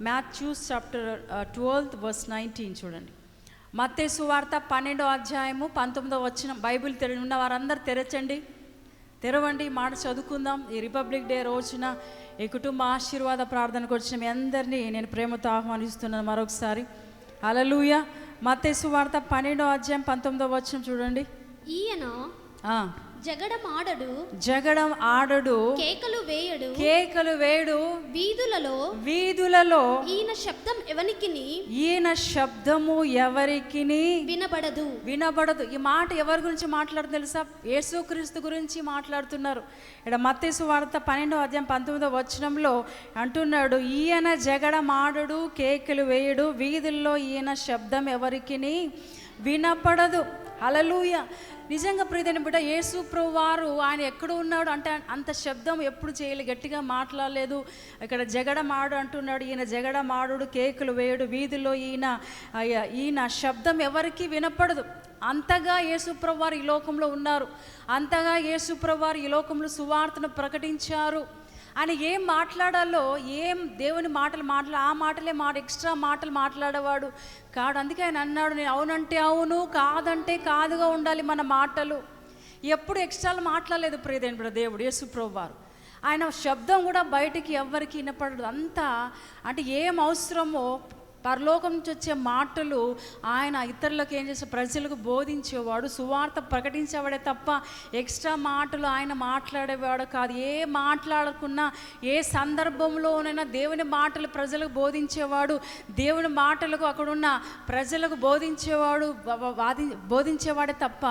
Matthews chapter twelfth verse nineteen చూడండి. మత్తే సువార్త పన్నెండో అధ్యాయము పంతొమ్మిదో వచనం బైబిల్ తెర ఉన్న వారందరూ తెరచండి. తెరవండి మాట చదువుకుందాం. ఈ రిపబ్లిక్ డే రోజున ఈ కుటుంబ ఆశీర్వాద ప్రార్థనకు వచ్చిన మీ అందరినీ నేను ప్రేమతో ఆహ్వానిస్తున్నాను మరొకసారి. అలలుయ మత్తేసు వార్త పన్నెండో అధ్యాయం పంతొమ్మిదో వచనం చూడండి. ఈయన ఆ, జగడమాడడు జగడం ఆడడు కేకలు వేయడు కేకలు వేడు వీధులలో వీధులలో ఈయన శబ్దం ఎవనికిని? ఈయన శబ్దము ఎవరికిని? వినబడదు. వినబడదు. ఈ మాట ఎవరి గురించి మాట్లాడుతుంది తెలుసా? యేసుక్రీస్తు గురించి మాట్లాడుతున్నారు. ఇక్కడ మత్తేసు వార్త పన్నెండో అధ్యాయం పంతొమ్మిదో వచనంలో అంటున్నాడు ఈయన జగడమాడడు కేకులు వేయడు వీధుల్లో ఈయన శబ్దం ఎవరికిని? వినపడదు. హలలుయ నిజంగా ప్రీతిని బిడ్డ యేసు ప్రభు వారు ఆయన ఎక్కడ ఉన్నాడు అంటే అంత శబ్దం ఎప్పుడు చేయలేదు గట్టిగా మాట్లాడలేదు. ఇక్కడ జగడమాడు అంటున్నాడు ఈయన జగడమాడు కేకులు వేయడు వీధిలో ఈయన ఈయన శబ్దం ఎవరికి వినపడదు. అంతగా యేసుప్రభు వారు ఈ లోకంలో ఉన్నారు. అంతగా యేసుప్రభు వారు ఈ లోకంలో సువార్తను ప్రకటించారు. ఆయన ఏం మాట్లాడాలో ఏం దేవుని మాటలు మాట్లా ఆ మాటలే మాట ఎక్స్ట్రా మాటలు మాట్లాడేవాడు కాడు. అందుకే ఆయన అన్నాడు నేను అవునంటే అవును కాదంటే కాదుగా ఉండాలి మన మాటలు. ఎప్పుడు ఎక్స్ట్రాలు మాట్లాడలేదు ప్రియదేని దేవుడు యేసుప్రభు వారు ఆయన శబ్దం కూడా బయటికి ఎవ్వరికి వినపడదు. అంతా అంటే ఏం అవసరమో పరలోకం నుంచి వచ్చే మాటలు ఆయన ఇతరులకు ఏం చేసే ప్రజలకు బోధించేవాడు సువార్త ప్రకటించేవాడే తప్ప ఎక్స్ట్రా మాటలు ఆయన మాట్లాడేవాడు కాదు. ఏ మాట్లాడకున్నా ఏ సందర్భంలోనైనా దేవుని మాటలు ప్రజలకు బోధించేవాడు దేవుని మాటలకు అక్కడున్న ప్రజలకు బోధించేవాడు వాది బోధించేవాడే తప్ప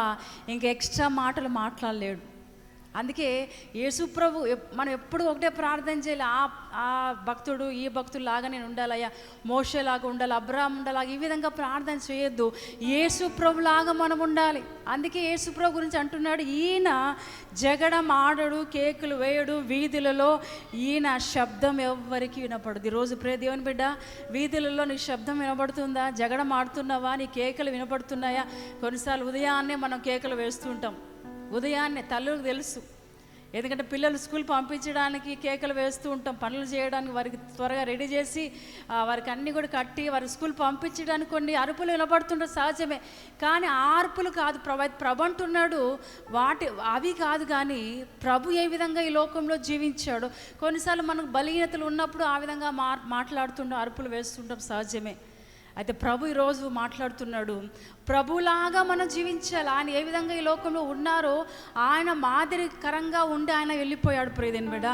ఇంక ఎక్స్ట్రా మాటలు మాట్లాడలేడు. అందుకే యేసుప్రభు ఎప్- మనం ఎప్పుడు ఒకటే ప్రార్థన చేయాలి. ఆ ఆ భక్తుడు ఈ భక్తుడు లాగా నేను ఉండాలయ్యా మోషేలాగా ఉండాలి అబ్రాహం ఉండాలి ఈ విధంగా ప్రార్థన చేయొద్దు. యేసుప్రభు లాగా మనం ఉండాలి. అందుకే యేసుప్రభు గురించి అంటున్నాడు. ఈయన జగడం ఆడడు కేకులు వేయడు వీధులలో ఈయన శబ్దం ఎవ్వరికి వినపడదు. ఈరోజు ప్రే దేవుని బిడ్డ వీధులలో నీ శబ్దం వినపడుతుందా జగడం ఆడుతున్నావా? నీ కేకలు వినపడుతున్నాయా? కొన్నిసార్లు ఉదయాన్నే మనం కేకలు వేస్తుంటాం ఉదయాన్నే తల్లులకు తెలుసు. ఎందుకంటే పిల్లలు స్కూల్ పంపించడానికి కేకలు వేస్తూ ఉంటాం పనులు చేయడానికి వారికి త్వరగా రెడీ చేసి వారికి అన్ని కూడా కట్టి వారి స్కూల్ పంపించడానికి కొన్ని అరుపులు వినపడుతుంటే సహజమే. కానీ ఆ అరుపులు కాదు ప్రభ ప్రభు అంటున్నాడు వాటి అవి కాదు కానీ ప్రభు ఏ విధంగా ఈ లోకంలో జీవించాడు? కొన్నిసార్లు మనకు బలహీనతలు ఉన్నప్పుడు ఆ విధంగా మా మాట్లాడుతుంటాం అరుపులు వేస్తుంటాం సహజమే. అయితే ప్రభు ఈరోజు మాట్లాడుతున్నాడు ప్రభులాగా మనం జీవించాలి? ఆయన ఏ విధంగా ఈ లోకంలో ఉన్నారో ఆయన మాదిరికరంగా ఉండి ఆయన వెళ్ళిపోయాడు ప్రియదేని బిడ్డ.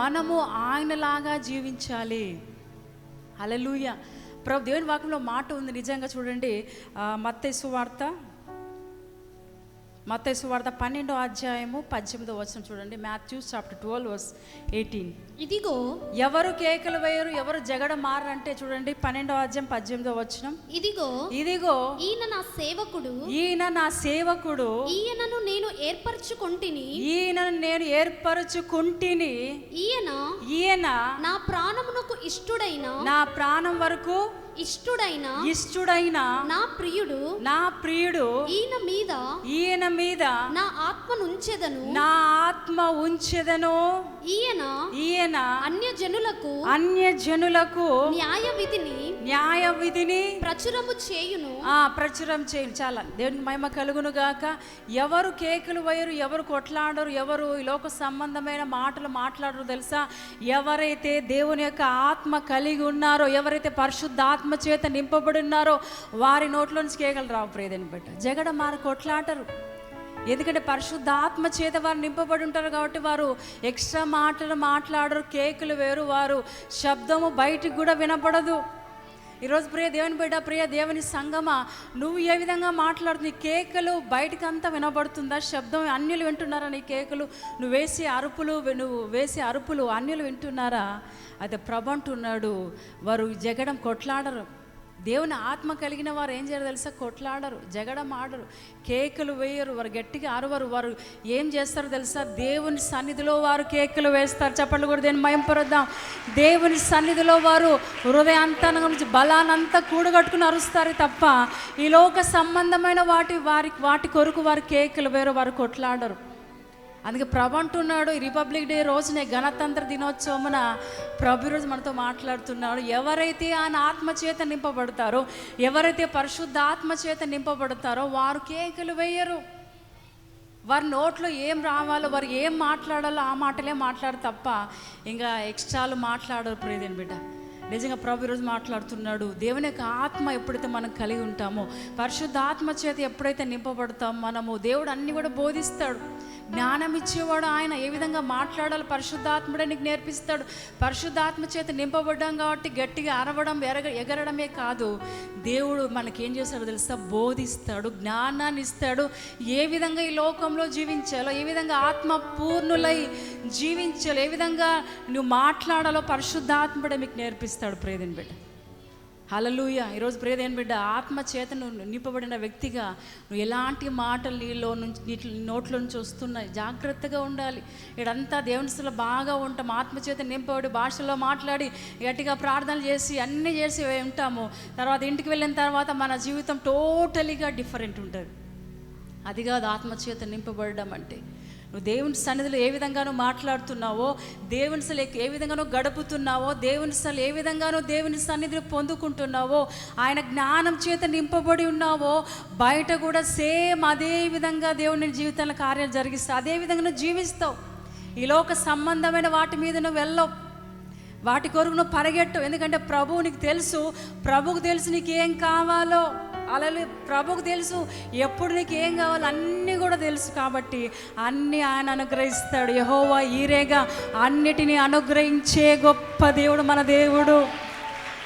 మనము ఆయనలాగా జీవించాలి. అలలుయ ప్రభు దేవుని వాక్యంలో మాట ఉంది. నిజంగా చూడండి మత్తేసు వార్త మత్తైసు వార్త పన్నెండో అధ్యాయము పద్దెనిమిదో వచనం చూడండి. Matthews chapter twelve verse eighteen. ఇదిగో ఎవరు కేకలు వేయరు ఎవరు జగడ మారంటే చూడండి పన్నెండో అధ్యాయం పద్దెనిమిదో వచనం. ఇదిగో ఇదిగో ఈయన నా సేవకుడు. ఈయన నా సేవకుడు. ఈయనను నేను ఏర్పరచుకొంటిని. ఈయనను నేను ఏర్పరచుకుంటిని. ఈయన ఈయన నా ప్రాణమునకు ఇష్టుడైన. నా ప్రాణం వరకు ఇష్టుడైన ఇష్టుడైన నా ప్రియుడు నా ప్రియుడు ఈయన మీద ఈయన మీద నా ఆత్మనుంచెదను నా ఆత్మ ఉంచెదను. ఈయన ఈయన అన్య జనులకు అన్య జనులకు న్యాయ విధిని న్యాయ విధిని ప్రచురము చేయును. ఆ ప్రచురం చేయండి చాలా దేవునికి మహిమ కలుగును గాక. ఎవరు కేకులు వేయరు ఎవరు కొట్లాడరు ఎవరు ఈ లోక సంబంధమైన మాటలు మాట్లాడరు తెలుసా? ఎవరైతే దేవుని యొక్క ఆత్మ కలిగి ఉన్నారో ఎవరైతే పరిశుద్ధ ఆత్మ చేత నింపబడి ఉన్నారో వారి నోట్లో నుంచి కేకలు రావు ప్రేదని బట్ట జగడ మారు కొట్లాటరు. ఎందుకంటే పరిశుద్ధ ఆత్మ చేత వారు నింపబడి ఉంటారు కాబట్టి వారు ఎక్స్ట్రా మాటలు మాట్లాడరు కేకులు వేరు వారు శబ్దము బయటికి కూడా వినపడదు ఈరోజు ప్రియ దేవుని బిడ్డ ప్రియ దేవుని సంగమా నువ్వు ఏ విధంగా మాట్లాడుతుంది నీ కేకలు బయటకు అంతా వినబడుతుందా? శబ్దం అన్యులు వింటున్నారా నీ కేకలు? నువ్వు వేసే అరుపులు నువ్వు వేసే అరుపులు అన్యులు వింటున్నారా? అయితే ప్రభు అంటున్నాడు వారు జగడం కొట్లాడరు. దేవుని ఆత్మ కలిగిన వారు ఏం చేయరు తెలుసా? కొట్లాడరు జగడం ఆడరు కేకులు వేయరు వారు గట్టిగా అరవరు వారు ఏం చేస్తారు తెలుసా? దేవుని సన్నిధిలో వారు కేకులు వేస్తారు. చెప్పండి కూడా దేని మయంపరుద్దాం దేవుని సన్నిధిలో వారు హృదయాంతరం నుంచి బలానంతా కూడగట్టుకుని అరుస్తారు తప్ప ఈ లోక సంబంధమైన వాటి వారి వాటి కొరకు వారు కేకులు వేరు వారు కొట్లాడరు. అందుకే ప్రభు అంటున్నాడు ఈ రిపబ్లిక్ డే రోజునే గణతంత్ర దినోత్సవమున ప్రభు రోజు మనతో మాట్లాడుతున్నాడు. ఎవరైతే ఆయన ఆత్మచేత నింపబడతారో ఎవరైతే పరిశుద్ధ ఆత్మచేత నింపబడతారో వారు కేకలు వేయరు. వారి నోట్లో ఏం రావాలో వారు ఏం మాట్లాడాలో ఆ మాటలే మాట్లాడు తప్ప ఇంకా ఎక్స్ట్రాలు మాట్లాడరు ప్రియదేని బిడ్డ. నిజంగా ప్రభు ఈరోజు మాట్లాడుతున్నాడు దేవుని యొక్క ఆత్మ ఎప్పుడైతే మనం కలిగి ఉంటామో పరిశుద్ధ ఆత్మ చేత ఎప్పుడైతే నింపబడతామో మనము దేవుడు అన్ని కూడా బోధిస్తాడు. జ్ఞానం ఇచ్చేవాడు ఆయన. ఏ విధంగా మాట్లాడాలో పరిశుద్ధాత్ముడే నీకు నేర్పిస్తాడు. పరిశుద్ధాత్మ చేత నింపబడ్డాం కాబట్టి గట్టిగా అరవడం ఎరగ ఎగరడమే కాదు. దేవుడు మనకేం చేస్తాడో తెలుసా? బోధిస్తాడు జ్ఞానాన్ని ఇస్తాడు. ఏ విధంగా ఈ లోకంలో జీవించాలో ఏ విధంగా ఆత్మ పూర్ణులై జీవించాలో ఏ విధంగా నువ్వు మాట్లాడాలో పరిశుద్ధాత్ముడే మీకు నేర్పిస్తాడు. ప్రేదిని బిడ్డ. హలలుయ ఈరోజు ప్రేదేని బిడ్డ ఆత్మ చేత నువ్వు నింపబడిన వ్యక్తిగా నువ్వు ఎలాంటి మాటలు నీలో నుంచి నీటి నోట్లో నుంచి వస్తున్నాయి జాగ్రత్తగా ఉండాలి. ఇడంతా దేవునిలో బాగా ఉంటాం. ఆత్మ చేత నింపబడి భాషలో మాట్లాడి గట్టిగా ప్రార్థనలు చేసి అన్నీ చేసి ఉంటాము. తర్వాత ఇంటికి వెళ్ళిన తర్వాత మన జీవితం టోటలీగా డిఫరెంట్ ఉంటుంది. అది కాదు ఆత్మచేత నింపబడడం అంటే. నువ్వు దేవుని సన్నిధిలో ఏ విధంగానూ మాట్లాడుతున్నావో దేవుని సలు ఏ విధంగానో గడుపుతున్నావో దేవుని సలు ఏ విధంగానో దేవుని సన్నిధిని పొందుకుంటున్నావో ఆయన జ్ఞానం చేత నింపబడి ఉన్నావో బయట కూడా సేమ్ అదే విధంగా దేవుని జీవితంలో కార్యాలు జరిగిస్తావు అదే విధంగా నువ్వు జీవిస్తావు. ఈ లోక సంబంధమైన వాటి మీద నువ్వు వెళ్ళవు. వాటి కొరకు నువ్వు పరిగెట్టు ఎందుకంటే ప్రభువు నీకు తెలుసు. ప్రభువుకు తెలుసు నీకేం కావాలో. అలలు ప్రభుకు తెలుసు. ఎప్పుడు నీకు ఏం కావాలో అన్నీ కూడా తెలుసు కాబట్టి అన్నీ ఆయన అనుగ్రహిస్తాడు. యహోవా ఈరేగా అన్నిటినీ అనుగ్రహించే గొప్ప దేవుడు మన దేవుడు.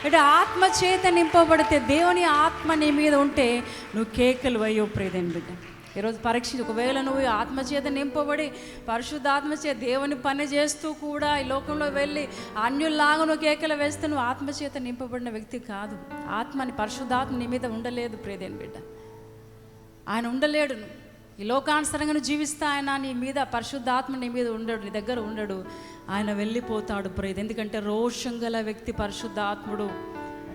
అంటే ఆత్మ చేత నింపబడితే దేవుని ఆత్మ నీ మీద ఉంటే నువ్వు కేకలు అయ్యో ప్రియదని బిడ్డ. ఈరోజు పరీక్ష ఒకవేళ నువ్వు ఆత్మచేత నింపబడి పరిశుద్ధాత్మ చేత దేవుని పని చేస్తూ కూడా ఈ లోకంలో వెళ్ళి అన్యుల్లాగా నువ్వు కేకలు వేస్తే నువ్వు ఆత్మచేత నింపబడిన వ్యక్తి కాదు. ఆత్మని పరిశుద్ధాత్మ నీ మీద ఉండలేదు ప్రేదేని బిడ్డ. ఆయన ఉండలేడు ఈ లోకానుసరంగా నువ్వు జీవిస్తా ఆయన నీ మీద పరిశుద్ధాత్మ నీ మీద ఉండడు నీ దగ్గర ఉండడు. ఆయన వెళ్ళిపోతాడు ప్రేది ఎందుకంటే రోషం గల వ్యక్తి పరిశుద్ధాత్ముడు.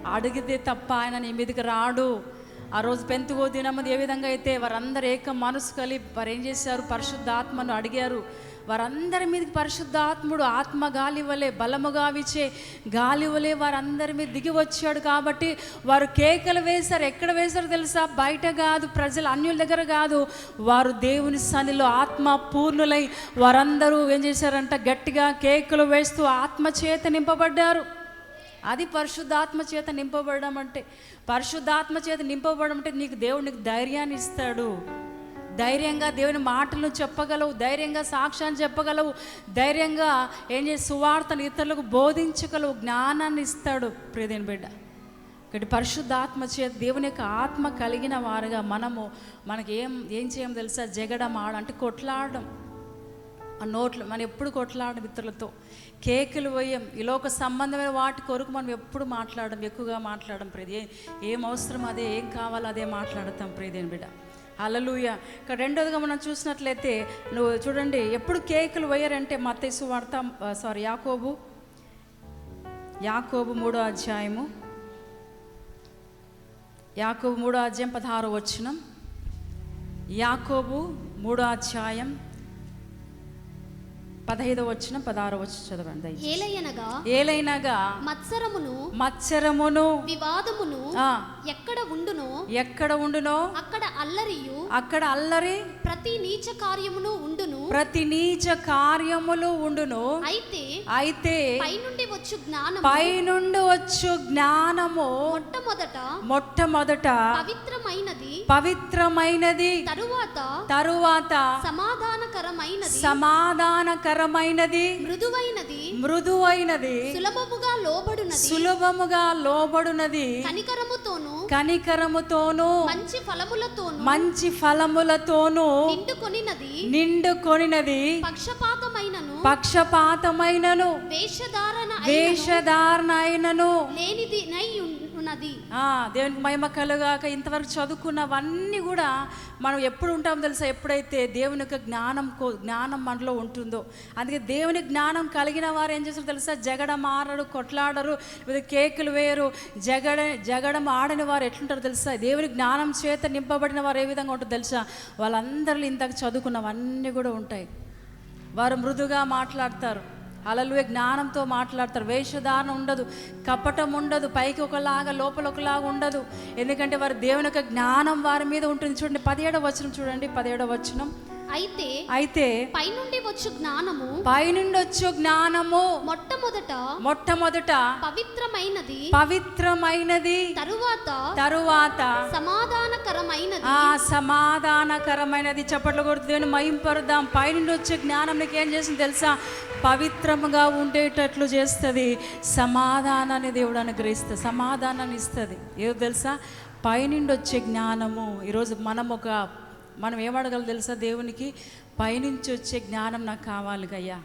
అడిగితే తప్ప ఆయన నీ మీదకి రాడు. ఆ రోజు పెంతుగో దినమది ఏ విధంగా అయితే వారందరూ ఏక మనసు కలిపి వారు ఏం చేశారు? పరిశుద్ధాత్మను అడిగారు. వారందరి మీదకి పరిశుద్ధాత్ముడు ఆత్మ గాలివలే బలముగా విచే గాలివలే వారందరి మీద దిగి వచ్చాడు కాబట్టి వారు కేకలు వేశారు. ఎక్కడ వేశారు తెలుసా? బయట కాదు ప్రజలు అన్యుల దగ్గర కాదు. వారు దేవుని సన్నిలో ఆత్మ పూర్ణులై వారందరూ ఏం చేశారంట? గట్టిగా కేకలు వేస్తూ ఆత్మ చేత నింపబడ్డారు. అది పరిశుద్ధాత్మ చేత నింపబడడం అంటే పరిశుద్ధాత్మ చేత నింపబడడం అంటే నీకు దేవుడు నీకు ధైర్యాన్ని ఇస్తాడు. ధైర్యంగా దేవుని మాటలను చెప్పగలవు ధైర్యంగా సాక్ష్యాన్ని చెప్పగలవు ధైర్యంగా ఏం చేసి సువార్తను ఇతరులకు బోధించగలవు జ్ఞానాన్ని ఇస్తాడు. ప్రియదేని బిడ్డ ఇక్కడ పరిశుద్ధాత్మ చేత దేవుని యొక్క ఆత్మ కలిగిన వారుగా మనము మనకి ఏం ఏం చేయం తెలుసా? జగడం ఆడ అంటే కొట్లాడడం. నోట్లు మనం ఎప్పుడు కొట్లాడడం ఇతరులతో కేకులు పోయాం ఇలోక సంబంధమైన వాటి కొరకు మనం ఎప్పుడు మాట్లాడడం ఎక్కువగా మాట్లాడడం ప్రేది ఏం అవసరం అదే ఏం కావాలో అదే మాట్లాడతాం ప్రేదేని బిడ్డ. అలలుయ ఇక్కడ రెండోదిగా మనం చూసినట్లయితే నువ్వు చూడండి ఎప్పుడు కేకులు పోయారంటే మత్తేసు వార్త సారీ యాకోబు. యాకోబు మూడో అధ్యాయము. యాకోబు మూడో అధ్యాయం పదహారు వచ్చినం యాకోబు మూడో అధ్యాయం పదహైదో వచ్చిన పదహారు వచ్చి చదవండి. ఏలయనగా ఏలైనగా మత్సరమును మత్సరమును వివాదమును ఆ, ఎక్కడ ఉండునో ఎక్కడ ఉండునో అక్కడ అల్లరియు అక్కడ అల్లరి ప్రతి నీచ కార్యమును ఉండును ప్రతి నీచ కార్యములు ఉండును అయితే అయితే పైనుండి వచ్చు జ్ఞానం పైనుండి వచ్చు జ్ఞానము. మొట్టమొదట మొట్టమొదట పవిత్రమైనది పవిత్రమైనది తరువాత తరువాత సమాధానకరమైనది సమాధానకరమైనది మృదువైనది మృదువైనది సులభముగా లోబడునది సులభముగా లోబడునది కనికరముతోను కనికరముతోను మంచి ఫలములతోను మంచి ఫలములతోను నిండుకొనినది నిండుకొనినది పక్షపాతమైనను పక్షపాతమైనను. వేషధారణ వేషధారణ అయినను లేనిది నై ఉన్నది ఆ, దేవునికి మహిమ కలుగాక ఇంతవరకు చదువుకున్నవన్నీ కూడా మనం ఎప్పుడు ఉంటాం తెలుసా? ఎప్పుడైతే దేవుని యొక్క జ్ఞానం కో- జ్ఞానం మనలో ఉంటుందో. అందుకే దేవుని జ్ఞానం కలిగిన వారు ఏం చేస్తారు తెలుసా? జగడం ఆడరు కొట్లాడరు లేదా కేకులు వేయరు. జగడ జగడం ఆడని వారు ఎట్లుంటారు తెలుసా? దేవుని జ్ఞానం చేత నింపబడిన వారు ఏ విధంగా ఉంటారు తెలుసా? వాళ్ళందరిలో ఇంతకు చదువుకున్నవన్నీ కూడా ఉంటాయి. వారు మృదుగా మాట్లాడతారు. అలలు జ్ఞానంతో మాట్లాడతారు. వేషధారణ ఉండదు. కపటం ఉండదు. పైకి ఒకలాగా లోపల ఒకలాగా ఉండదు. ఎందుకంటే వారు దేవుని యొక్క జ్ఞానం వారి మీద ఉంటుంది. చూడండి పదిహేడవ వచనం చూడండి పదిహేడవ వచనం. అయితే అయితే పైనుండి వచ్చు జ్ఞానము. పైనుండి వచ్చు జ్ఞానము. మొట్టమొదట మొట్టమొదట పవిత్రమైనది. పవిత్రమైనది. తరువాత తరువాత సమాధానకరమైనది. ఆ సమాధానకరమైనది. చప్పట్లు కొడుతుంది మయంపరుదాం పైనుండి వచ్చే జ్ఞానం నీకు ఏం చేసింది తెలుసా? పవిత్రముగా ఉండేటట్లు చేస్తుంది. సమాధానాన్ని దేవుడు అనుగ్రహిస్తుంది. సమాధానాన్ని ఇస్తుంది. ఏదో తెలుసా? పైనుండి వచ్చే జ్ఞానము. ఈరోజు మనం ఒక మనం ఏమడగలం తెలుసా? దేవునికి పైనుంచి వచ్చే జ్ఞానం నాకు కావాలి గయ్యా.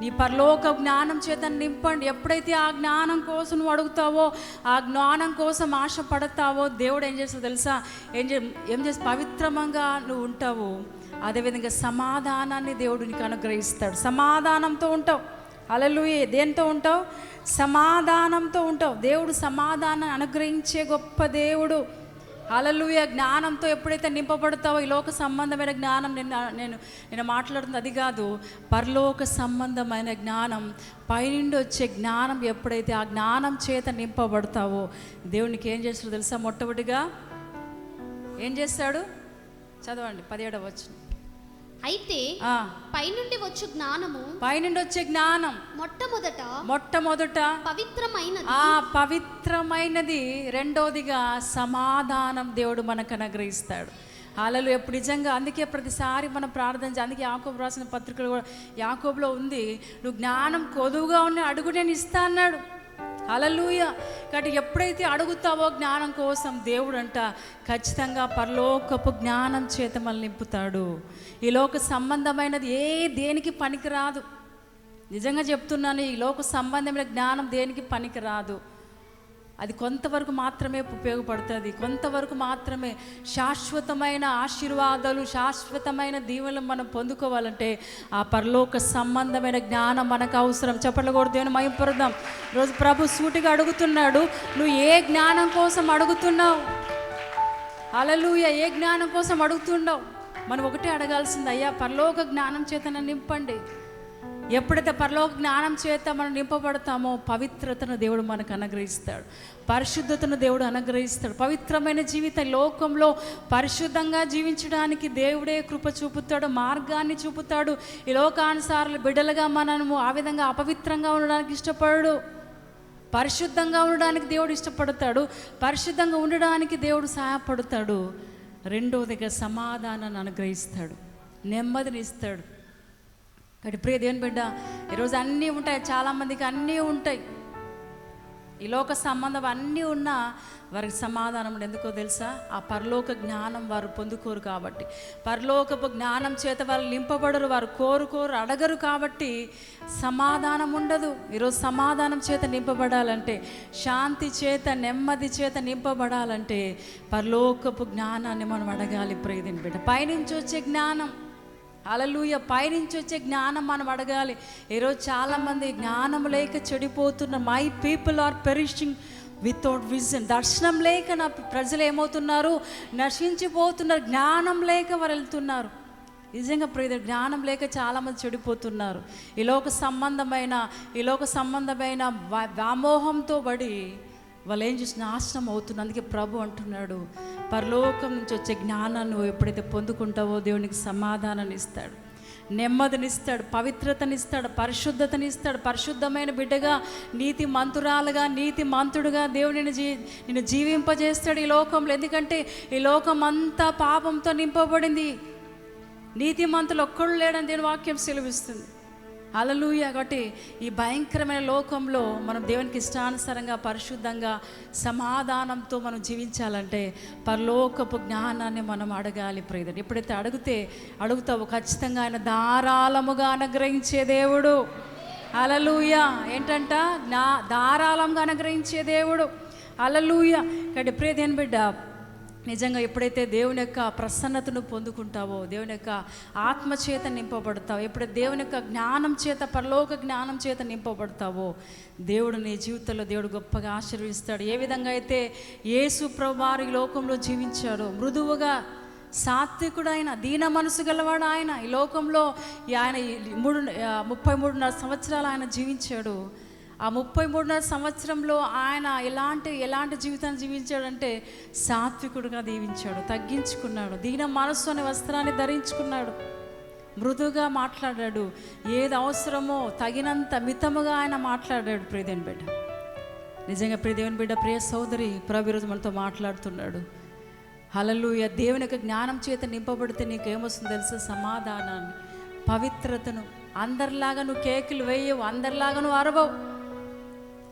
నీ పరలోక జ్ఞానం చేత నింపండి. ఎప్పుడైతే ఆ జ్ఞానం కోసం నువ్వు అడుగుతావో ఆ జ్ఞానం కోసం ఆశపడతావో దేవుడు ఏం చేస్తావు తెలుసా? ఏం చే ఏం చేసి పవిత్రమంగా నువ్వు ఉంటావు. అదేవిధంగా సమాధానాన్ని దేవుడు నీకు అనుగ్రహిస్తాడు. సమాధానంతో ఉంటావు. అలలు దేంతో ఉంటావు? సమాధానంతో ఉంటావు. దేవుడు సమాధానాన్ని అనుగ్రహించే గొప్ప దేవుడు. అలలుయ జ్ఞానంతో ఎప్పుడైతే నింపబడతావో ఈ లోక సంబంధమైన జ్ఞానం నేను నేను నేను మాట్లాడుతుంది అది కాదు. పరలోక సంబంధమైన జ్ఞానం పైనుండి వచ్చే జ్ఞానం ఎప్పుడైతే ఆ జ్ఞానం చేత నింపబడతావో దేవునికి ఏం చేస్తాడో తెలుసా మొట్టమొదటిగా? ఏం చేస్తాడు? చదవండి పదిహేడవచ్చు అయితే పైనుండి వచ్చు జ్ఞానము పైనుండి వచ్చే జ్ఞానం మొట్టమొదట మొట్టమొదట పవిత్రమైనది. ఆ పవిత్రమైనది రెండోదిగా సమాధానం దేవుడు మనకు అనుగ్రహిస్తాడు. అలలు ఎప్పుడు నిజంగా అందుకే ప్రతిసారి మనం ప్రార్థన అందుకే యాకోబు రాసిన పత్రికలు కూడా యాకోబులో ఉంది. నువ్వు జ్ఞానం కొదువుగా ఉన్న అడుగు నేను ఇస్తా అన్నాడు. అలలుయ కాబట్టి ఎప్పుడైతే అడుగుతావో జ్ఞానం కోసం దేవుడు అంట ఖచ్చితంగా పరలోకపు జ్ఞానం చేత మనల్ని నింపుతాడు. ఈ లోక సంబంధమైనది ఏ దేనికి పనికిరాదు. నిజంగా చెప్తున్నాను ఈ లోక సంబంధమైన జ్ఞానం దేనికి పనికిరాదు. అది కొంతవరకు మాత్రమే ఉపయోగపడుతుంది. కొంతవరకు మాత్రమే శాశ్వతమైన ఆశీర్వాదాలు శాశ్వతమైన దీవెనలు మనం పొందుకోవాలంటే ఆ పరలోక సంబంధమైన జ్ఞానం మనకు అవసరం. చెప్పలకూడదు అని మయంపరుద్దాం రోజు ప్రభు సూటిగా అడుగుతున్నాడు నువ్వు ఏ జ్ఞానం కోసం అడుగుతున్నావు? అలలుయ ఏ జ్ఞానం కోసం అడుగుతుండవు మనం ఒకటే అడగాల్సింది అయ్యా పరలోక జ్ఞానం చేతన నింపండి. ఎప్పుడైతే పరలోక జ్ఞానం చేత మనం నింపబడతామో పవిత్రతను దేవుడు మనకు అనుగ్రహిస్తాడు. పరిశుద్ధతను దేవుడు అనుగ్రహిస్తాడు. పవిత్రమైన జీవితం లోకంలో పరిశుద్ధంగా జీవించడానికి దేవుడే కృప చూపుతాడు మార్గాన్ని చూపుతాడు. ఈ లోకానుసారాలు బిడ్డలుగా మనము ఆ విధంగా అపవిత్రంగా ఉండడానికి ఇష్టపడడు. పరిశుద్ధంగా ఉండడానికి దేవుడు ఇష్టపడతాడు. పరిశుద్ధంగా ఉండడానికి దేవుడు సహాయపడతాడు. రెండోదిగా సమాధానాన్ని అనుగ్రహిస్తాడు. నెమ్మదిని ఇస్తాడు. కాబట్టి ప్రియ దేవుని బిడ్డ ఈరోజు అన్నీ ఉంటాయి చాలామందికి అన్నీ ఉంటాయి. ఈ లోక సంబంధం అన్నీ ఉన్నా వారికి సమాధానం ఎందుకో తెలుసా? ఆ పరలోక జ్ఞానం వారు పొందుకోరు కాబట్టి. పరలోకపు జ్ఞానం చేత వారు నింపబడరు వారు కోరుకోరు అడగరు కాబట్టి సమాధానం ఉండదు. ఈరోజు సమాధానం చేత నింపబడాలంటే శాంతి చేత నెమ్మది చేత నింపబడాలంటే పరలోకపు జ్ఞానాన్ని మనం అడగాలి ప్రేదిని బిడ్డ. పైనుంచి వచ్చే జ్ఞానం అలలుయ పైనుంచి వచ్చే జ్ఞానం మనం అడగాలి. ఈరోజు చాలామంది జ్ఞానం లేక చెడిపోతున్న my people are perishing without vision దర్శనం లేక నా ప్రజలు ఏమవుతున్నారు? నశించిపోతున్నారు. జ్ఞానం లేక వారు వెళ్తున్నారు. నిజంగా ప్రియ జ్ఞానం లేక చాలామంది చెడిపోతున్నారు. ఈ లోక సంబంధమైన ఈ లోక సంబంధమైన వ్యామోహంతో పడి వాళ్ళు ఏం చేసి నాశనం అవుతుంది అందుకే ప్రభు అంటున్నాడు పరలోకం నుంచి వచ్చే జ్ఞానాన్ని నువ్వు ఎప్పుడైతే పొందుకుంటావో దేవునికి సమాధానాన్ని ఇస్తాడు. నెమ్మదినిస్తాడు పవిత్రతనిస్తాడు పరిశుద్ధతనిస్తాడు. పరిశుద్ధమైన బిడ్డగా నీతి మంతురాలుగా నీతి మంతుడుగా దేవుని జీ నిన్ను జీవింపజేస్తాడు ఈ లోకంలో. ఎందుకంటే ఈ లోకం అంతా పాపంతో నింపబడింది. నీతిమంతులు ఒక్కడు లేడని దేని వాక్యం సెలవిస్తుంది. అలలుయ కాబట్టి ఈ భయంకరమైన లోకంలో మనం దేవునికి ఇష్టానుసారంగా పరిశుద్ధంగా సమాధానంతో మనం జీవించాలంటే పరలోకపు జ్ఞానాన్ని మనం అడగాలి ప్రియదని ఎప్పుడైతే అడిగితే అడుగుతావో ఖచ్చితంగా ఆయన ధారాళముగా అనుగ్రహించే దేవుడు. అలలుయ ఏంటంట? జ్ఞా ధారాళంగా అనుగ్రహించే దేవుడు. అలలుయ కాబట్టి ప్రియ బిడ్డ నిజంగా ఎప్పుడైతే దేవుని యొక్క ప్రసన్నతను పొందుకుంటావో దేవుని యొక్క ఆత్మ చేత నింపబడతావో ఎప్పుడైతే దేవుని యొక్క జ్ఞానం చేత పరలోక జ్ఞానం చేత నింపబడతావో దేవుడు నీ జీవితంలో దేవుడు గొప్పగా ఆశీర్వదిస్తాడు. ఏ విధంగా అయితే యేసు ప్రభువారి లోకంలో జీవించాడో మృదువుగా సాత్వికుడు ఆయన దీన మనసు గలవాడు ఆయన ఈ లోకంలో ఈ ఆయన మూడు ముప్పై మూడున్నర సంవత్సరాలు ఆయన జీవించాడు. ఆ ముప్పై మూడున్నర సంవత్సరంలో ఆయన ఎలాంటి ఎలాంటి జీవితాన్ని జీవించాడంటే సాత్వికుడుగా దీవించాడు తగ్గించుకున్నాడు దీన మనస్సు అనే వస్త్రాన్ని ధరించుకున్నాడు మృదుగా మాట్లాడాడు ఏది అవసరమో తగినంత మితముగా ఆయన మాట్లాడాడు ప్రియదేవుని బిడ్డ. నిజంగా ప్రియదేవుని బిడ్డ ప్రియ సోదరి ప్రభురోజు మనతో మాట్లాడుతున్నాడు. హలలుయ దేవుని యొక్క జ్ఞానం చేత నింపబడితే నీకేమొస్తుందో తెలుసా? సమాధానాన్ని పవిత్రతను అందరిలాగా నువ్వు కేకులు వేయవు అందరిలాగా నువ్వు అరవవు.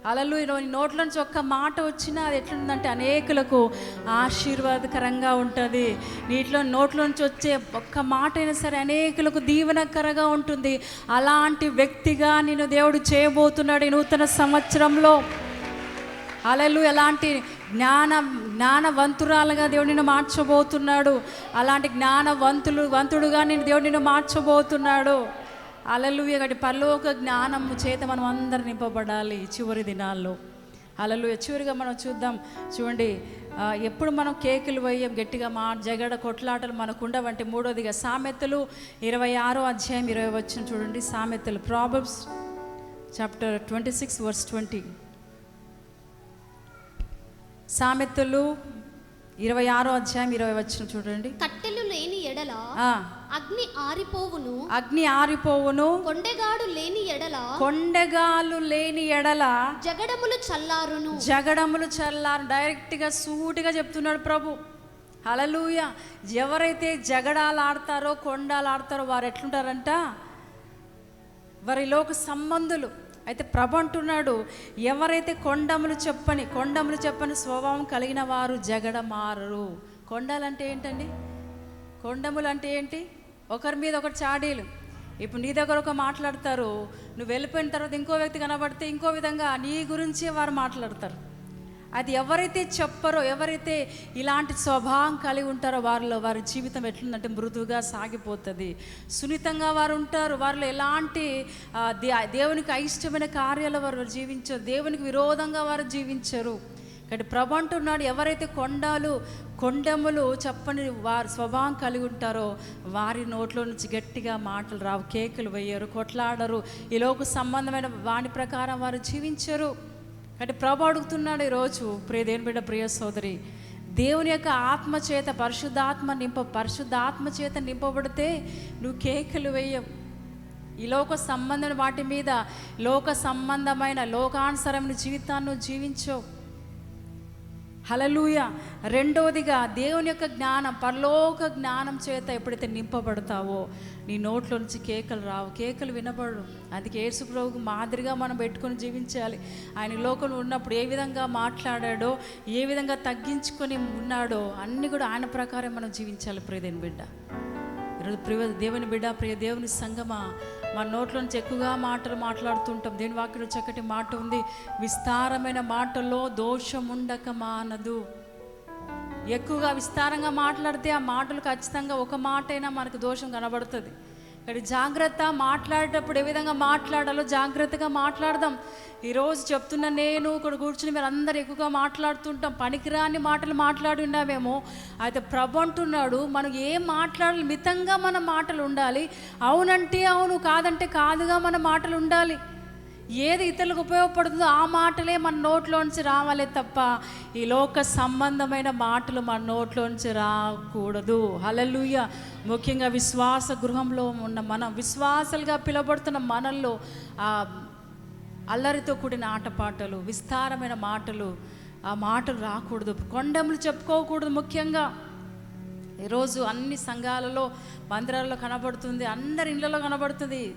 అలలు నీ నోట్ల నుంచి ఒక్క మాట వచ్చినా అది ఎట్లుందంటే అనేకులకు ఆశీర్వాదకరంగా ఉంటుంది. నీటిలో నోట్ల నుంచి వచ్చే ఒక్క మాట అయినా సరే అనేకులకు దీవెనకరంగా ఉంటుంది. అలాంటి వ్యక్తిగా నేను దేవుడు చేయబోతున్నాడు నూతన సంవత్సరంలో. అలలు ఎలాంటి జ్ఞాన జ్ఞానవంతురాలుగా దేవుడిని మార్చబోతున్నాడు. అలాంటి జ్ఞానవంతులు వంతుడుగా నేను దేవుడిని మార్చబోతున్నాడు. అలలుయ ఒకటి పరలోక జ్ఞానం చేత మనం అందరు నింపబడాలి చివరి దినాల్లో. అలలుయ చివరిగా మనం చూద్దాం. చూడండి ఎప్పుడు మనం కేకులు వేయం గట్టిగా మా జగడ కొట్లాటలు మనకుండ వంటి మూడోదిగా సామెతలు ఇరవై ఆరో అధ్యాయం ఇరవై వచ్చిన చూడండి. సామెతలు problems chapter twenty six verse twenty సామెతలు ఇరవై ఆరో అధ్యాయం ఇరవై వచ్చిన చూడండి. కట్టెలు ఎడల అగ్ని ఆరిపోవును. అగ్ని ఆరిపోవును. కొండెగాడు లేని ఎడల కొండగాలు లేని ఎడల జగడములు చల్లారును. జగడములు చల్లారు. డైరెక్ట్గా సూటిగా చెప్తున్నాడు ప్రభు. హలలుయ ఎవరైతే జగడాలు ఆడతారో కొండాలు ఆడతారో వారు ఎట్లుంటారంట? వారి లోక సంబంధులు. అయితే ప్రభు అంటున్నాడు ఎవరైతే కొండములు చెప్పని కొండములు చెప్పని స్వభావం కలిగిన వారు జగడమారరు. కొండలంటే ఏంటండి? కొండములు అంటే ఏంటి? ఒకరి మీద ఒకటి చాడీలు. ఇప్పుడు నీ దగ్గర ఒక మాట్లాడతారు నువ్వు వెళ్ళిపోయిన తర్వాత ఇంకో వ్యక్తి కనబడితే ఇంకో విధంగా నీ గురించే వారు మాట్లాడతారు. అది ఎవరైతే చెప్పరో ఎవరైతే ఇలాంటి స్వభావం కలిగి ఉంటారో వారిలో వారి జీవితం ఎట్లుందంటే మృదువుగా సాగిపోతుంది. సున్నితంగా వారు ఉంటారు వారిలో ఎలాంటి దే- దేవునికి అయిష్టమైన కార్యాలు వారు జీవించరు దేవునికి విరోధంగా వారు జీవించరు. కాబట్టి ప్రభు అంటున్నాడు ఎవరైతే కొండలు కొండములు చెప్పని వారి స్వభావం కలిగి ఉంటారో వారి నోట్లో నుంచి గట్టిగా మాటలు రావు కేకులు వేయరు కొట్లాడరు. ఈలోకు సంబంధమైన వాణి ప్రకారం వారు జీవించరు. అంటే ప్రభు అడుగుతున్నాడు ఈరోజు ప్రియ దేని బిడ్డ ప్రియ సోదరి దేవుని యొక్క ఆత్మ చేత పరిశుద్ధాత్మ నింప పరిశుద్ధాత్మ చేత నింపబడితే నువ్వు కేకులు వేయవు. ఈ లోక సంబంధం వాటి మీద లోక సంబంధమైన లోకానుసరమైన జీవితాన్ని జీవించవు. హలలుయ రెండవదిగా దేవుని యొక్క జ్ఞానం పరలోక జ్ఞానం చేత ఎప్పుడైతే నింపబడతావో నీ నోట్లో నుంచి కేకలు రావు. కేకలు వినబడు అందుకే యేసు మాదిరిగా మనం పెట్టుకొని జీవించాలి. ఆయన లోకంలో ఉన్నప్పుడు ఏ విధంగా మాట్లాడాడో ఏ విధంగా తగ్గించుకొని ఉన్నాడో అన్నీ కూడా ఆయన ప్రకారం మనం జీవించాలి ప్రియదేని బిడ్డ. ఈరోజు ప్రియ దేవుని బిడ్డ ప్రియ దేవుని సంగమా. మన నోట్లో నుంచి ఎక్కువగా మాటలు మాట్లాడుతుంటాం. దేని వాక్యంలో చక్కటి మాట ఉంది. విస్తారమైన మాటల్లో దోషం ఉండక మానదు. ఎక్కువగా విస్తారంగా మాట్లాడితే ఆ మాటలు ఖచ్చితంగా ఒక మాట అయినా మనకు దోషం కనబడుతుంది. అక్కడ జాగ్రత్త మాట్లాడేటప్పుడు ఏ విధంగా మాట్లాడాలో జాగ్రత్తగా మాట్లాడదాం. ఈరోజు చెప్తున్న నేను ఇక్కడ కూర్చుని మీరు అందరు ఎక్కువగా మాట్లాడుతుంటాం. పనికిరాని మాటలు మాట్లాడి ఉన్నామేమో అయితే ప్రభు అంటున్నాడు మనం ఏం మాట్లాడాలి? మితంగా మన మాటలు ఉండాలి. అవునంటే అవును కాదంటే కాదుగా మన మాటలు ఉండాలి. ఏది ఇతరులకు ఉపయోగపడుతుందో ఆ మాటలే మన నోట్లోంచి రావాలే తప్ప ఈ లోక సంబంధమైన మాటలు మన నోట్లోంచి రాకూడదు. హలలుయ ముఖ్యంగా విశ్వాస గృహంలో ఉన్న మనం విశ్వాసాలుగా పిలువబడుతున్న మనల్లో ఆ అల్లరితో కూడిన ఆటపాటలు విస్తారమైన మాటలు ఆ మాటలు రాకూడదు. కొండములు చెప్పుకోకూడదు ముఖ్యంగా. ఈరోజు అన్ని సంఘాలలో మందిరాల్లో కనబడుతుంది అందరి ఇళ్ళలో కనబడుతుంది.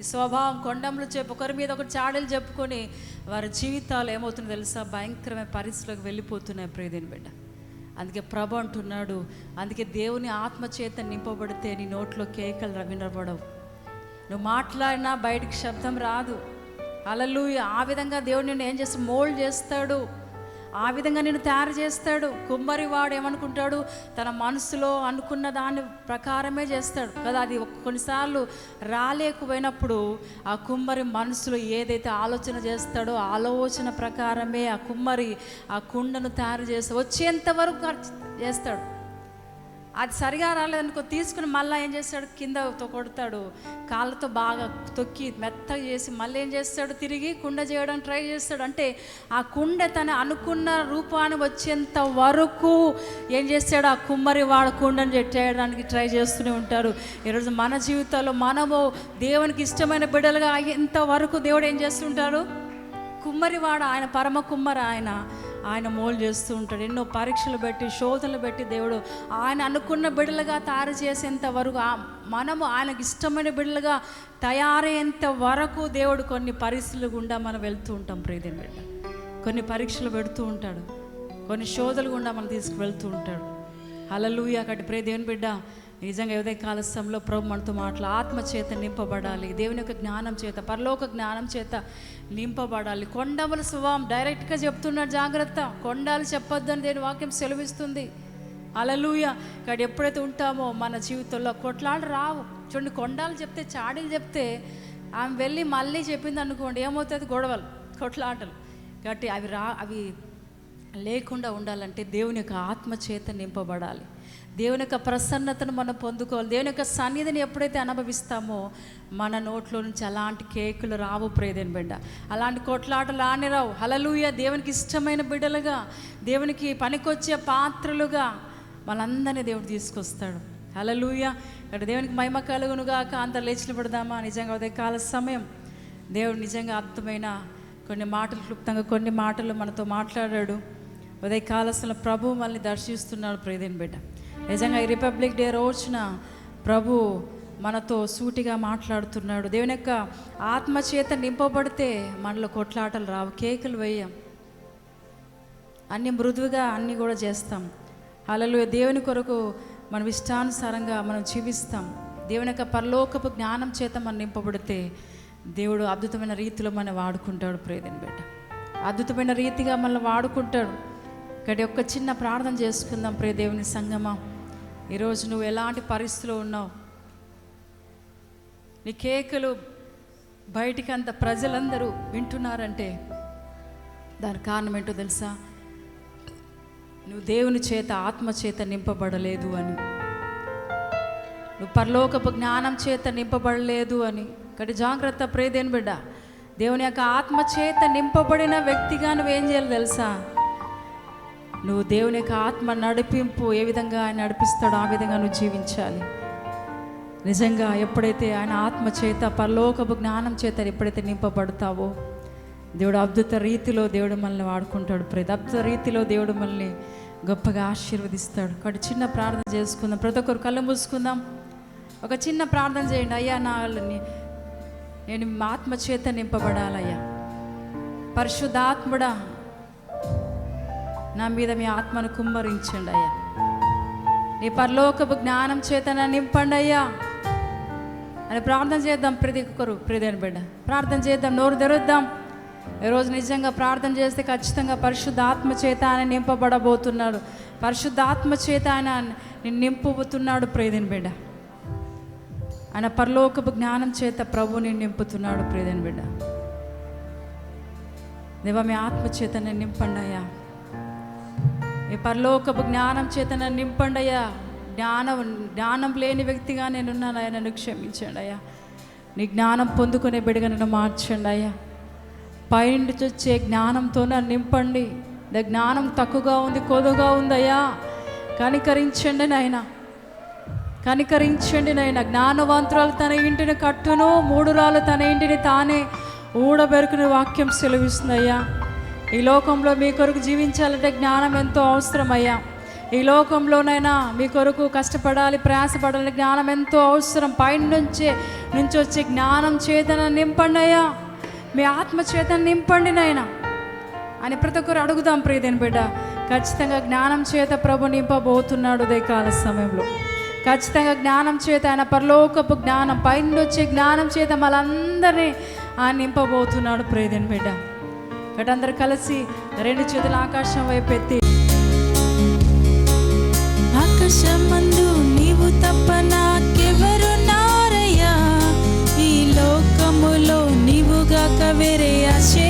ఈ స్వభావం కొండములు చెప్పు ఒకరి మీద ఒకటి చాడలు చెప్పుకొని వారి జీవితాలు ఏమవుతుందో తెలుసా? భయంకరమైన పరిస్థితులకు వెళ్ళిపోతున్నాయి ప్రియదేని బిడ్డ. అందుకే ప్రభు అంటున్నాడు అందుకే దేవుని ఆత్మ చేత నింపబడితే నీ నోట్లో కేకలు వినబడవు నువ్వు మాట్లాడినా బయటికి శబ్దం రాదు. అలలు ఆ విధంగా దేవుడు నిన్ను ఏం చేస్తాడు మోల్డ్ చేస్తాడు? ఆ విధంగా నేను తయారు చేస్తాడు. కుమ్మరి వాడు ఏమనుకుంటాడు? తన మనసులో అనుకున్న దాని ప్రకారమే చేస్తాడు. కదా అది కొన్నిసార్లు రాలేకపోయినప్పుడు ఆ కుమ్మరి మనసులో ఏదైతే ఆలోచన చేస్తాడో ఆలోచన ప్రకారమే ఆ కుమ్మరి ఆ కుండను తయారు చేస్తాడు వచ్చేంత వరకు చేస్తాడు. అది సరిగా రాలేదనుకో తీసుకుని మళ్ళీ ఏం చేస్తాడు? కింద కొడతాడు. కాళ్ళతో బాగా తొక్కి మెత్తగా చేసి మళ్ళీ ఏం చేస్తాడు? తిరిగి కుండ చేయడానికి ట్రై చేస్తాడు. అంటే ఆ కుండ తను అనుకున్న రూపాన్ని వచ్చేంత వరకు ఏం చేస్తాడు? ఆ కుమ్మరి వాడ కుండని చేయడానికి ట్రై చేస్తూనే ఉంటారు. ఈరోజు మన జీవితాల్లో మనము దేవునికి ఇష్టమైన బిడ్డలుగా అయ్యేంత వరకు దేవుడు ఏం చేస్తుంటాడు? కుమ్మరివాడు ఆయన పరమ కుమ్మరి ఆయన. ఆయన మోలు చేస్తూ ఉంటాడు. ఎన్నో పరీక్షలు పెట్టి శోధనలు పెట్టి దేవుడు ఆయన అనుకున్న బిడ్డలుగా తయారు చేసేంత వరకు మనము ఆయనకి ఇష్టమైన బిడ్డలుగా తయారయ్యేంత వరకు దేవుడు కొన్ని పరిస్థితులు గుండా మనం వెళ్తూ ఉంటాం ప్రీతిని బిడ్డ. కొన్ని పరీక్షలు పెడుతూ ఉంటాడు. కొన్ని శోధలు గుండా మనం తీసుకువెళ్తూ ఉంటాడు. హలలుయ అక్కడి ప్రే దేవుని బిడ్డ. నిజంగా ఉదయ కాలస్యంలో ప్రభు మనతో మాటలు ఆత్మ చేత నింపబడాలి దేవుని యొక్క జ్ఞానం చేత పరలోక జ్ఞానం చేత నింపబడాలి. కొండముల స్వభావం డైరెక్ట్గా చెప్తున్నాడు జాగ్రత్త. కొండాలు చెప్పొద్దని దేని వాక్యం సెలవిస్తుంది. అలలుయ ఇక్కడ ఎప్పుడైతే ఉంటామో మన జీవితంలో కొట్లాడు రావు. చూడండి కొండాలు చెప్తే చాడీలు చెప్తే ఆమె వెళ్ళి మళ్ళీ చెప్పింది అనుకోండి ఏమవుతుంది గొడవలు కొట్లాటలు. కాబట్టి అవి రా అవి లేకుండా ఉండాలంటే దేవుని యొక్క ఆత్మచేత నింపబడాలి. దేవుని యొక్క ప్రసన్నతను మనం పొందుకోవాలి. దేవుని యొక్క సన్నిధిని ఎప్పుడైతే అనుభవిస్తామో మన నోట్లో నుంచి అలాంటి కేకులు రావు ప్రేదేని బిడ్డ అలాంటి కొట్లాటలు రాని రావు. హలలుయ దేవునికి ఇష్టమైన బిడ్డలుగా దేవునికి పనికొచ్చే పాత్రలుగా మనందరినీ దేవుడు తీసుకొస్తాడు. హలలుయ ఇక్కడ దేవునికి మహిమ కలుగునుగాక అంత లేచిన పడదామా నిజంగా ఉదయ కాల సమయం. దేవుడు నిజంగా అద్భుతమైన కొన్ని మాటలు క్లుప్తంగా కొన్ని మాటలు మనతో మాట్లాడాడు. ఉదయ కాలస్లో ప్రభు మనల్ని దర్శిస్తున్నాడు ప్రేదేని బిడ్డ. నిజంగా ఈ రిపబ్లిక్ డే రోజున ప్రభు మనతో సూటిగా మాట్లాడుతున్నాడు. దేవుని యొక్క ఆత్మ చేత నింపబడితే మనలో కొట్లాటలు రావు కేకులు వేయం. అన్ని మృదువుగా అన్నీ కూడా చేస్తాం. అలలు దేవుని కొరకు మనం ఇష్టానుసారంగా మనం జీవిస్తాం. దేవుని యొక్క పరలోకపు జ్ఞానం చేత మనం నింపబడితే దేవుడు అద్భుతమైన రీతిలో మనం వాడుకుంటాడు ప్రేదని బిడ్డ. అద్భుతమైన రీతిగా మనల్ని వాడుకుంటాడు. ఇక్కడ ఒక్క చిన్న ప్రార్థన చేసుకుందాం ప్రే దేవుని సంగమా. ఈరోజు నువ్వు ఎలాంటి పరిస్థితిలో ఉన్నావు? నీ కేకలు బయటికి అంత ప్రజలందరూ వింటున్నారంటే దాని కారణం ఏంటో తెలుసా? నువ్వు దేవుని చేత ఆత్మ చేత నింపబడలేదు అని. నువ్వు పరలోకపు జ్ఞానం చేత నింపబడలేదు అని. ఇక్కడ జాగ్రత్త ప్రేదేని బిడ్డ. దేవుని యొక్క ఆత్మ చేత నింపబడిన వ్యక్తిగా నువ్వేం చేయాలి తెలుసా? నువ్వు దేవుని యొక్క ఆత్మ నడిపింపు ఏ విధంగా ఆయన నడిపిస్తాడో ఆ విధంగా నువ్వు జీవించాలి. నిజంగా ఎప్పుడైతే ఆయన ఆత్మ చేత పరలోకపు జ్ఞానం చేత ఎప్పుడైతే నింపబడతావో దేవుడు అద్భుత రీతిలో దేవుడు మనల్ని వాడుకుంటాడు. ప్రతి అద్భుత రీతిలో దేవుడు మనల్ని గొప్పగా ఆశీర్వదిస్తాడు. ఒకటి చిన్న ప్రార్థన చేసుకుందాం. ప్రతి ఒక్కరు కళ్ళు మూసుకుందాం. ఒక చిన్న ప్రార్థన చేయండి. అయ్యా నా వాళ్ళని నేను ఆత్మ చేత నింపబడాలయ్యా. పరిశుద్ధాత్ముడా నా మీద మీ ఆత్మను కుమ్మరించండి అయ్యా. నీ పరలోకపు జ్ఞానం చేత నింపండి అయ్యా. అని ప్రార్థన చేద్దాం ప్రతి ఒక్కరు ప్రదేని బిడ్డ. ప్రార్థన చేద్దాం నోరు తెరుద్దాం. ఈరోజు నిజంగా ప్రార్థన చేస్తే ఖచ్చితంగా పరిశుద్ధ ఆత్మ చేత ఆయన నింపబడబోతున్నాడు. పరిశుద్ధ ఆత్మ చేత ఆయన నిన్ను నింపుతున్నాడు ప్రేదని బిడ్డ. ఆయన పరలోకపు జ్ఞానం చేత ప్రభుని నింపుతున్నాడు ప్రేదని బిడ్డ. దేవా మీ ఆత్మ చేత నేను నింపండి అయ్యా. మీ పరలోకపు జ్ఞానం చేత నన్ను నింపండియ్యా. జ్ఞానం జ్ఞానం లేని వ్యక్తిగా నేనున్నాను అయ్యా. నన్ను క్షమించండి అయ్యా. నీ జ్ఞానం పొందుకునే బిడిగా నన్ను మార్చండి అయ్యా. పైనుండి వచ్చే జ్ఞానంతో నన్ను నింపండి. నా జ్ఞానం తక్కువగా ఉంది కొదుగా ఉందయ్యా కనికరించండి నాయన. కనికరించండి నాయన. జ్ఞానవంతురాలు తన ఇంటిని కట్టును మూడురాలు తన ఇంటిని తానే ఊడబెరుకునే వాక్యం సెలవిస్తుందయ్యా ఈ లోకంలో మీ కొరకు జీవించాలంటే జ్ఞానం ఎంతో అవసరమయ్యా. ఈ లోకంలోనైనా మీ కొరకు కష్టపడాలి ప్రయాసపడాలి జ్ఞానం ఎంతో అవసరం. పైన నుంచే నుంచి వచ్చే జ్ఞానం చేతన నింపండి అయ్యా. మీ ఆత్మ చేతన నింపండి నాయనా. అని ప్రతి ఒక్కరు అడుగుదాం ప్రియదేని బిడ్డ. ఖచ్చితంగా జ్ఞానం చేత ప్రభు నింపబోతున్నాడు కాల సమయంలో. ఖచ్చితంగా జ్ఞానం చేత ఆయన పరలోకపు జ్ఞానం పైన వచ్చే జ్ఞానం చేత మనందరినీ ఆయన నింపబోతున్నాడు ప్రియదేని బిడ్డ. అందరు కలిసి రెండు చేతులు ఆకాశం వైపు ఎత్తి. ఆకాశం ఆకాశమందు నీవు తప్ప నాకెవరు నారయ్యా? ఈ లోకములో నీవుగా వేరే ఆశే